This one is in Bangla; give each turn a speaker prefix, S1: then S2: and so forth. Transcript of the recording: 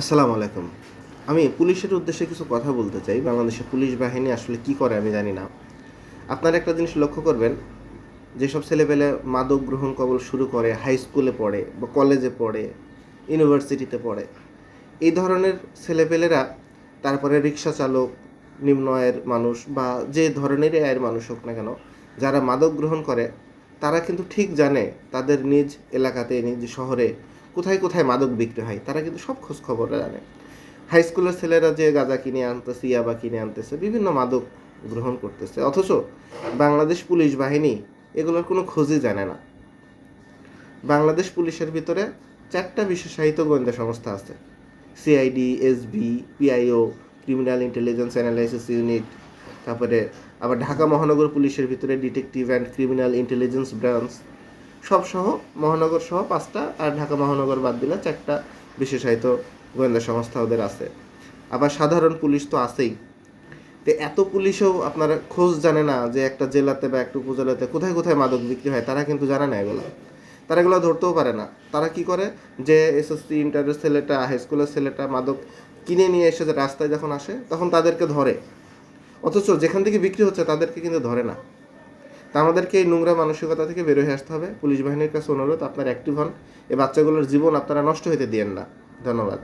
S1: আসসালামু আলাইকুম। আমি পুলিশের উদ্দেশ্যে কিছু কথা বলতে চাই। বাংলাদেশের পুলিশ বাহিনী আসলে কি করে আমি জানি না। আপনারা একটা জিনিস লক্ষ্য করবেন, যেসব ছেলেপেলে মাদক গ্রহণ কবল শুরু করে হাই স্কুলে পড়ে বা কলেজে পড়ে ইউনিভার্সিটিতে পড়ে, এই ধরনের ছেলেপেলেরা তারপরে রিক্সা চালক, নিম্ন আয়ের মানুষ বা যে ধরনেরই আয়ের মানুষ হোক না কেন, যারা মাদক গ্রহণ করে, তারা কিন্তু ঠিক জানে তাদের নিজ এলাকাতে, নিজ শহরে কোথায় কোথায় মাদক বিক্রি হয়, তারা কিন্তু সব খোঁজ খবর জানে। হাই স্কুলের ছেলেরা যে গাঁজা কিনে আনতেছে, ইয়াবা কিনে আনতেছে, বিভিন্ন মাদক গ্রহণ করতেছে। অথচ বাংলাদেশ পুলিশ বাহিনী এগুলোর কোনো খোঁজই জানে না। বাংলাদেশ পুলিশের ভিতরে চারটা বিশেষায়িত গোয়েন্দা সংস্থা আছে। CID SB PIO criminal intelligence analysis unit তারপরে আবার ঢাকা মহানগর পুলিশের ভিতরে detective and criminal intelligence branch সব সহ মহানগর সহ পাঁচটা আর ঢাকা মহানগর বাদ দিলে চারটা বিশেষায়িত গোয়েন্দা সংস্থা ওদের আছে। আবার সাধারণ পুলিশ তো আছেই। তো এত পুলিশও আপনারা খোঁজ জানে না যে একটা জেলাতে বা একটা উপজেলাতে কোথায় কোথায় মাদক বিক্রি হয়, তারা কিন্তু জানে না এগুলো। তারা এগুলো ধরতেও পারে না। তারা কি করে? যে এসএসসি ইন্টারের ছেলেটা, হাই স্কুলের ছেলেটা মাদক কিনে নিয়ে এসে রাস্তায় যখন আসে, তখন তাদেরকে ধরে। অথচ যেখান থেকে বিক্রি হচ্ছে তাদেরকে কিন্তু ধরে না। তা আমাদেরকে এই নোংরা মানসিকতা থেকে বেরোয় আসতে হবে। পুলিশ বাহিনীর কাছে অনুরোধ, আপনার অ্যাক্টিভ হন। এই বাচ্চাগুলোর জীবন আপনারা নষ্ট হতে দিয়েন না। ধন্যবাদ।